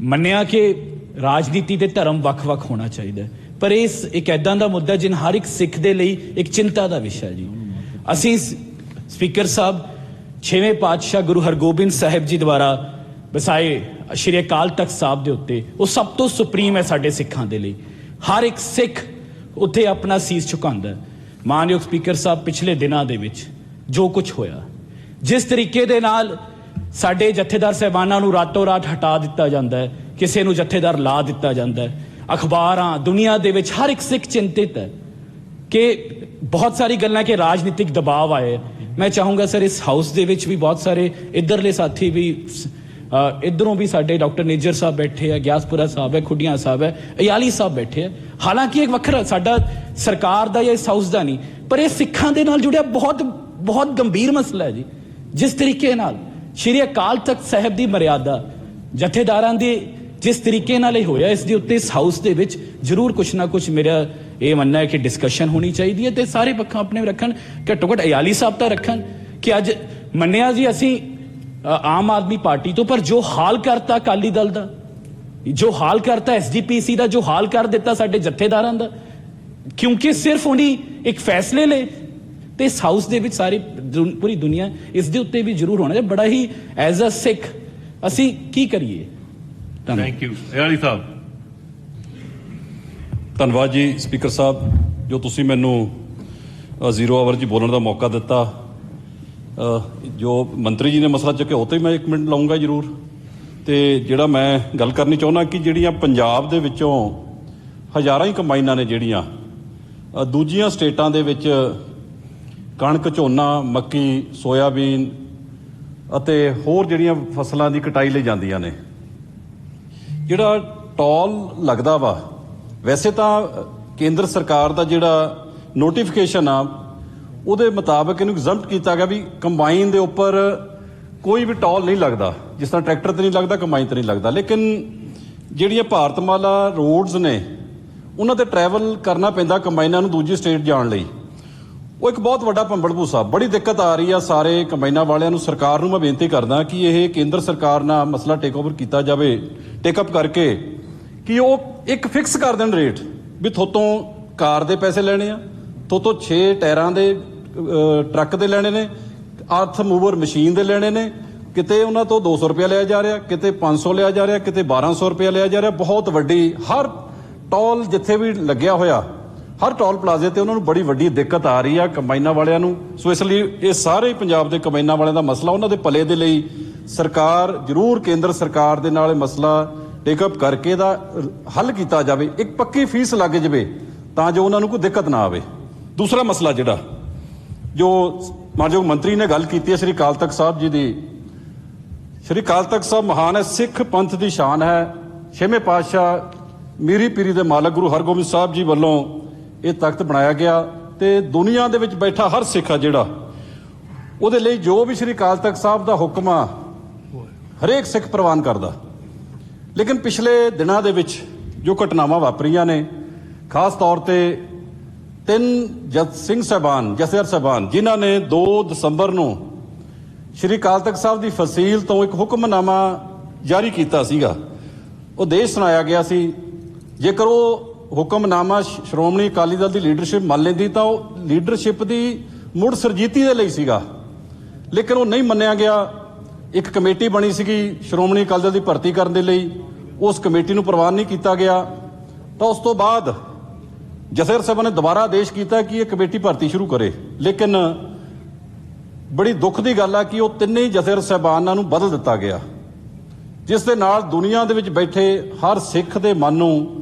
ਮੰਨਿਆ ਕਿ ਰਾਜਨੀਤੀ ਤੇ ਧਰਮ ਵੱਖ-ਵੱਖ ਹੋਣਾ ਚਾਹੀਦਾ ਪਰ ਇਸ ਇੱਕ ਐਦਾਂ ਦਾ ਮੁੱਦਾ ਜਿਨ ਹਰ ਇੱਕ ਸਿੱਖ ਦੇ ਲਈ ਇੱਕ ਚਿੰਤਾ ਦਾ ਵਿਸ਼ਾ ਜੀ। ਅਸੀਂ ਸਪੀਕਰ ਸਾਹਿਬ, ਛੇਵੇਂ ਪਾਤਸ਼ਾਹ ਗੁਰੂ ਹਰਗੋਬਿੰਦ ਸਾਹਿਬ ਜੀ ਦੁਆਰਾ ਵਸਾਏ ਸ਼੍ਰੀ ਅਕਾਲ ਤਖਤ ਸਾਹਿਬ ਦੇ ਉੱਤੇ, ਉਹ ਸਭ ਤੋਂ ਸੁਪਰੀਮ ਹੈ ਸਾਡੇ ਸਿੱਖਾਂ ਦੇ ਲਈ। ਹਰ ਇੱਕ ਸਿੱਖ ਉੱਥੇ ਆਪਣਾ ਸੀਸ ਝੁਕਾਉਂਦਾ ਹੈ। ਮਾਨਯੋਗ ਸਪੀਕਰ ਸਾਹਿਬ, ਪਿਛਲੇ ਦਿਨਾਂ ਦੇ ਵਿੱਚ ਜੋ ਕੁਝ ਹੋਇਆ, ਜਿਸ ਤਰੀਕੇ ਦੇ ਨਾਲ ਸਾਡੇ ਜਥੇਦਾਰ ਸਹਿਬਾਨਾਂ ਨੂੰ ਰਾਤੋਂ ਰਾਤ ਹਟਾ ਦਿੱਤਾ ਜਾਂਦਾ ਹੈ ਕਿਸੇ ਨੂੰ ਜਥੇਦਾਰ ਲਾ ਦਿੱਤਾ ਜਾਂਦਾ ਹੈ। ਅਖਬਾਰਾਂ ਦੁਨੀਆ ਦੇ ਵਿੱਚ ਹਰ ਇੱਕ ਸਿੱਖ ਚਿੰਤਿਤ ਹੈ ਕਿ ਬਹੁਤ ਸਾਰੀ ਗੱਲਾਂ ਕਿ ਰਾਜਨੀਤਿਕ ਦਬਾਅ ਆਏ ਮੈਂ ਚਾਹੂੰਗਾ ਸਰ ਇਸ ਹਾਊਸ ਦੇ ਵਿੱਚ ਵੀ ਬਹੁਤ ਸਾਰੇ ਇਧਰਲੇ ਸਾਥੀ ਵੀ ਅ, ਇੱਧਰੋਂ ਵੀ ਸਾਡੇ ਡਾਕਟਰ ਨੇਜਰ ਸਾਹਿਬ ਬੈਠੇ ਆ ਗਿਆਸਪੁਰਾ ਸਾਹਿਬ ਹੈ ਖੁੱਡੀਆਂ ਸਾਹਿਬ ਹੈ ਅਯਾਲੀ ਸਾਹਿਬ ਬੈਠੇ ਆ। ਹਾਲਾਂਕਿ ਇੱਕ ਵੱਖਰਾ ਸਾਡਾ ਸਰਕਾਰ ਦਾ ਜਾਂ ਇਸ ਹਾਊਸ ਦਾ ਨਹੀਂ ਪਰ ਇਹ ਸਿੱਖਾਂ ਦੇ ਨਾਲ ਜੁੜਿਆ ਬਹੁਤ ਬਹੁਤ ਗੰਭੀਰ ਮਸਲਾ ਹੈ ਜੀ। ਜਿਸ ਤਰੀਕੇ ਨਾਲ ਸ਼੍ਰੀ ਅਕਾਲ ਤਖਤ ਸਾਹਿਬ ਦੀ ਮਰਿਆਦਾ ਜਥੇਦਾਰਾਂ ਦੀ ਜਿਸ ਤਰੀਕੇ ਨਾਲ ਇਹ ਹੋਇਆ, ਇਸ ਦੇ ਉੱਤੇ ਇਸ ਹਾਊਸ ਦੇ ਵਿੱਚ ਜ਼ਰੂਰ ਕੁਛ ਨਾ ਕੁਛ ਮੇਰਾ ਇਹ ਮੰਨਣਾ ਹੈ ਕਿ ਡਿਸਕਸ਼ਨ ਹੋਣੀ ਚਾਹੀਦੀ ਹੈ ਤੇ ਸਾਰੇ ਪੱਖਾਂ ਆਪਣੇ ਰੱਖਣ ਘੱਟੋ ਘੱਟ ਅਯਾਲੀ ਸਾਹਿਬ ਤਾਂ ਰੱਖਣ ਕਿ ਅੱਜ ਮੰਨਿਆ ਜੀ ਅਸੀਂ ਆਮ ਆਦਮੀ ਪਾਰਟੀ ਤੋਂ, ਪਰ ਜੋ ਹਾਲ ਕਰਤਾ ਅਕਾਲੀ ਦਲ ਦਾ, ਜੋ ਹਾਲ ਕਰਤਾ ਐਸਜੀਪੀਸੀ ਦਾ, ਜੋ ਹਾਲ ਕਰ ਦਿੱਤਾ ਸਾਡੇ ਜਥੇਦਾਰਾਂ ਦਾ, ਕਿਉਂਕਿ ਸਿਰਫ ਉਹਨੀ ਇੱਕ ਫੈਸਲੇ ਲਏ ਤੇ ਇਸ ਹਾਊਸ ਦੇ ਵਿੱਚ ਸਾਰੀ ਪੂਰੀ ਦੁਨੀਆ ਇਸ ਦੇ ਉੱਤੇ ਵੀ ਜ਼ਰੂਰ ਹੋਣਾ। ਚਾਹੀਦਾ ਬੜਾ ਹੀ ਐਜ਼ ਅ ਸਿੱਖ ਅਸੀਂ ਕੀ ਕਰੀਏ? Thank you Ali Sahib. ਧੰਨਵਾਦ ਜੀ ਸਪੀਕਰ ਸਾਹਿਬ ਜੋ ਤੁਸੀਂ ਮੈਨੂੰ ਜ਼ੀਰੋ ਆਵਰ 'ਚ ਬੋਲਣ ਦਾ ਮੌਕਾ ਦਿੱਤਾ। ਜੋ ਮੰਤਰੀ ਜੀ ਨੇ ਮਸਲਾ ਚੱਕਿਆ ਉਹ ਤੇ ਮੈਂ 1 ਮਿੰਟ ਲਾਉਂਗਾ ਜ਼ਰੂਰ। ਤੇ ਜਿਹੜਾ ਮੈਂ ਗੱਲ ਕਰਨੀ ਚਾਹੁੰਦਾ ਕਿ ਜਿਹੜੀਆਂ ਪੰਜਾਬ ਦੇ ਵਿੱਚੋਂ ਹਜ਼ਾਰਾਂ ਹੀ ਕੰਬਾਈਨਾਂ ਨੇ ਜਿਹੜੀਆਂ ਦੂਜੀਆਂ ਸਟੇਟਾਂ ਦੇ ਵਿੱਚ ਕਣਕ, ਝੋਨਾ, ਮੱਕੀ, ਸੋਇਆਬੀਨ ਅਤੇ ਹੋਰ ਜਿਹੜੀਆਂ ਫਸਲਾਂ ਦੀ ਕਟਾਈ ਲਈ ਜਾਂਦੀਆਂ ਨੇ। ਜਿਹੜਾ ਟੋਲ ਲੱਗਦਾ ਵਾ, ਵੈਸੇ ਤਾਂ ਕੇਂਦਰ ਸਰਕਾਰ ਦਾ ਜਿਹੜਾ ਨੋਟੀਫਿਕੇਸ਼ਨ ਆ, ਉਹਦੇ ਮੁਤਾਬਕ ਇਹਨੂੰ ਐਗਜ਼ੈਂਪਟ ਕੀਤਾ ਗਿਆ ਵੀ ਕੰਬਾਈਨ ਦੇ ਉੱਪਰ ਕੋਈ ਵੀ ਟੋਲ ਨਹੀਂ ਲੱਗਦਾ। ਜਿਸ ਤਰ੍ਹਾਂ ਟਰੈਕਟਰ ਤੇ ਨਹੀਂ ਲੱਗਦਾ ਕੰਬਾਈਨ ਤੇ ਨਹੀਂ ਲੱਗਦਾ। ਲੇਕਿਨ ਜਿਹੜੀਆਂ ਭਾਰਤਮਾਲਾ ਰੋਡਸ ਨੇ, ਉਹਨਾਂ ਤੇ ਟਰੈਵਲ ਕਰਨਾ ਪੈਂਦਾ ਕੰਬਾਈਨਾਂ ਨੂੰ ਦੂਜੀ ਸਟੇਟ ਜਾਣ ਲਈ। ਉਹ ਇੱਕ ਬਹੁਤ ਵੱਡਾ ਭੰਬਲ ਭੂਸਾ। ਬੜੀ ਦਿੱਕਤ ਆ ਰਹੀ ਆ ਸਾਰੇ ਕੰਬਾਈਨਾਂ ਵਾਲਿਆਂ ਨੂੰ। ਸਰਕਾਰ ਨੂੰ ਮੈਂ ਬੇਨਤੀ ਕਰਦਾ ਕਿ ਇਹ ਕੇਂਦਰ ਸਰਕਾਰ ਨਾਲ ਮਸਲਾ ਟੇਕ ਓਵਰ ਕੀਤਾ ਜਾਵੇ ਟੇਕ ਅਪ ਕਰਕੇ ਕਿ ਉਹ ਇੱਕ ਫਿਕਸ ਕਰ ਦੇਣ ਰੇਟ ਵੀ ਥੋਤੋਂ ਕਾਰ ਦੇ ਪੈਸੇ ਲੈਣੇ ਆ, ਥੋਤੋਂ 6 ਟਾਇਰਾਂ ਦੇ ਟਰੱਕ ਦੇ ਲੈਣੇ ਨੇ ਅਰਥ ਮੂਵਰ ਮਸ਼ੀਨ ਦੇ ਲੈਣੇ ਨੇ, ਕਿਤੇ ਉਹਨਾਂ ਤੋਂ 200 ਰੁਪਏ ਲਿਆ ਜਾ ਰਿਹਾ, ਕਿਤੇ 500 ਲਿਆ ਜਾ ਰਿਹਾ, ਕਿਤੇ 1200 ਰੁਪਏ ਲਿਆ ਜਾ ਰਿਹਾ। ਬਹੁਤ ਵੱਡੀ, ਹਰ ਟੋਲ ਜਿੱਥੇ ਵੀ ਲੱਗਿਆ ਹੋਇਆ ਹਰ ਟੋਲ ਪਲਾਜ਼ੇ ਤੇ ਉਹਨਾਂ ਨੂੰ ਬੜੀ ਵੱਡੀ ਦਿੱਕਤ ਆ ਰਹੀ ਆ ਕੰਬਾਈਨਾਂ ਵਾਲਿਆਂ ਨੂੰ। ਸੋ ਇਸ ਲਈ ਇਹ ਸਾਰੇ ਹੀ ਪੰਜਾਬ ਦੇ ਕੰਬਾਈਨਾਂ ਵਾਲਿਆਂ ਦਾ ਮਸਲਾ ਉਹਨਾਂ ਦੇ ਭਲੇ ਦੇ ਲਈ ਸਰਕਾਰ, ਜ਼ਰੂਰ ਕੇਂਦਰ ਸਰਕਾਰ ਦੇ ਨਾਲ ਇਹ ਮਸਲਾ ਟੇਕ ਅਪ ਕਰਕੇ ਇਹਦਾ ਹੱਲ ਕੀਤਾ ਜਾਵੇ। ਇੱਕ ਪੱਕੀ ਫੀਸ ਲੱਗ ਜਾਵੇ ਤਾਂ ਜੋ ਉਹਨਾਂ ਨੂੰ ਕੋਈ ਦਿੱਕਤ ਨਾ ਆਵੇ। ਦੂਸਰਾ ਮਸਲਾ ਜਿਹੜਾ, ਜੋ ਮਾਨਯੋਗ ਮੰਤਰੀ ਨੇ ਗੱਲ ਕੀਤੀ ਹੈ, ਸ੍ਰੀ ਅਕਾਲ ਤਖਤ ਸਾਹਿਬ ਜੀ ਦੀ। ਸ੍ਰੀ ਅਕਾਲ ਤਖਤ ਸਾਹਿਬ ਮਹਾਨ ਹੈ, ਸਿੱਖ ਪੰਥ ਦੀ ਸ਼ਾਨ ਹੈ। ਛੇਵੇਂ ਪਾਤਸ਼ਾਹ ਮੀਰੀ ਪੀਰੀ ਦੇ ਮਾਲਕ ਗੁਰੂ ਹਰਗੋਬਿੰਦ ਸਾਹਿਬ ਜੀ ਵੱਲੋਂ ਇਹ ਤਖਤ ਬਣਾਇਆ ਗਿਆ ਤੇ ਦੁਨੀਆ ਦੇ ਵਿੱਚ ਬੈਠਾ ਹਰ ਸਿੱਖ ਆ ਜਿਹੜਾ। ਉਹਦੇ ਲਈ ਜੋ ਵੀ ਸ੍ਰੀ ਅਕਾਲ ਤਖਤ ਸਾਹਿਬ ਦਾ ਹੁਕਮ ਆ, ਹਰੇਕ ਸਿੱਖ ਪ੍ਰਵਾਨ ਕਰਦਾ। ਲੇਕਿਨ ਪਿਛਲੇ ਦਿਨਾਂ ਦੇ ਵਿੱਚ ਜੋ ਘਟਨਾਵਾਂ ਵਾਪਰੀਆਂ ਨੇ, ਖਾਸ ਤੌਰ ਤੇ ਤਿੰਨ ਜਤ ਸਿੰਘ ਸਾਹਿਬਾਨ ਜਥੇਦਾਰ ਸਾਹਿਬਾਨ, ਜਿਨ੍ਹਾਂ ਨੇ 2 ਦਸੰਬਰ ਨੂੰ ਸ਼੍ਰੀ ਅਕਾਲ ਤਖਤ ਸਾਹਿਬ ਦੀ ਫਸੀਲ ਤੋਂ ਇੱਕ ਹੁਕਮਨਾਮਾ ਜਾਰੀ ਕੀਤਾ ਸੀਗਾ। ਉਹ ਦੇਸ਼ ਸੁਣਾਇਆ ਗਿਆ ਸੀ। ਜੇਕਰ ਉਹ ਹੁਕਮਨਾਮਾ ਸ਼੍ਰੋਮਣੀ ਅਕਾਲੀ ਦਲ ਦੀ ਲੀਡਰਸ਼ਿਪ ਮੰਨ ਲੈਂਦੀ ਤਾਂ ਉਹ ਲੀਡਰਸ਼ਿਪ ਦੀ ਮੁੜ ਸਰਜੀਤੀ ਦੇ ਲਈ ਸੀਗਾ। ਲੇਕਿਨ ਉਹ ਨਹੀਂ ਮੰਨਿਆ ਗਿਆ। ਇੱਕ ਕਮੇਟੀ ਬਣੀ ਸੀਗੀ ਸ਼੍ਰੋਮਣੀ ਅਕਾਲੀ ਦਲ ਦੀ ਭਰਤੀ ਕਰਨ ਦੇ ਲਈ। ਉਸ ਕਮੇਟੀ ਨੂੰ ਪ੍ਰਵਾਨ ਨਹੀਂ ਕੀਤਾ ਗਿਆ। ਤਾਂ ਉਸ ਤੋਂ ਬਾਅਦ ਜਥੇਦਾਰ ਸਾਹਿਬਾਂ ਨੇ ਦੁਬਾਰਾ ਆਦੇਸ਼ ਕੀਤਾ ਕਿ ਇਹ ਕਮੇਟੀ ਭਰਤੀ ਸ਼ੁਰੂ ਕਰੇ। ਲੇਕਿਨ ਬੜੀ ਦੁੱਖ ਦੀ ਗੱਲ ਆ ਕਿ ਉਹ ਤਿੰਨੇ ਹੀ ਜਥੇਦਾਰ ਸਾਹਿਬਾਨਾਂ ਨੂੰ ਬਦਲ ਦਿੱਤਾ ਗਿਆ। ਜਿਸ ਦੇ ਨਾਲ ਦੁਨੀਆ ਦੇ ਵਿੱਚ ਬੈਠੇ ਹਰ ਸਿੱਖ ਦੇ ਮਨ ਨੂੰ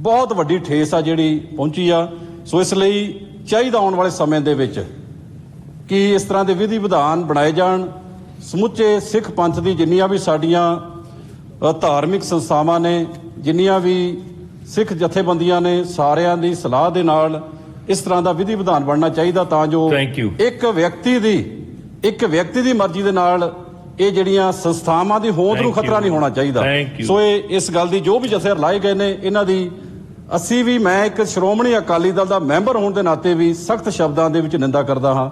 ਬਹੁਤ ਵੱਡੀ ਠੇਸ ਆ ਜਿਹੜੀ ਪਹੁੰਚੀ ਆ ਸੋ ਇਸ ਲਈ ਚਾਹੀਦਾ ਆਉਣ ਵਾਲੇ ਸਮੇਂ ਦੇ ਵਿੱਚ ਕਿ ਇਸ ਤਰ੍ਹਾਂ ਦੇ ਵਿਧੀ ਵਿਧਾਨ ਬਣਾਏ ਜਾਣ ਸਮੁੱਚੇ ਸਿੱਖ ਪੰਥ ਦੀ ਜਿੰਨੀਆਂ ਵੀ ਸਾਡੀਆਂ ਧਾਰਮਿਕ ਸੰਸਥਾਵਾਂ ਨੇ ਜਿੰਨੀਆਂ ਵੀ ਸਿੱਖ ਜਥੇਬੰਦੀਆਂ ਨੇ ਸਾਰਿਆਂ ਦੀ ਸਲਾਹ ਦੇ ਨਾਲ ਇਸ ਤਰ੍ਹਾਂ ਦਾ ਵਿਧੀ ਵਿਧਾਨ ਬਣਨਾ ਚਾਹੀਦਾ ਤਾਂ ਜੋ. ਇੱਕ ਵਿਅਕਤੀ ਦੀ ਇੱਕ ਵਿਅਕਤੀ ਦੀ ਮਰਜ਼ੀ ਦੇ ਨਾਲ ਇਹ ਜਿਹੜੀਆਂ ਸੰਸਥਾਵਾਂ ਦੀ ਹੋਂਦ ਨੂੰ ਖਤਰਾ. ਨਹੀਂ ਹੋਣਾ ਚਾਹੀਦਾ. ਸੋ ਇਹ ਇਸ ਗੱਲ ਦੀ ਜੋ ਵੀ ਜਥੇਦਾਰ ਲਾਏ ਗਏ ਨੇ ਇਹਨਾਂ ਦੀ ਅਸੀਂ ਵੀ, ਮੈਂ ਇੱਕ ਸ਼੍ਰੋਮਣੀ ਅਕਾਲੀ ਦਲ ਦਾ ਮੈਂਬਰ ਹੋਣ ਦੇ ਨਾਤੇ ਵੀ ਸਖਤ ਸ਼ਬਦਾਂ ਦੇ ਵਿੱਚ ਨਿੰਦਾ ਕਰਦਾ ਹਾਂ।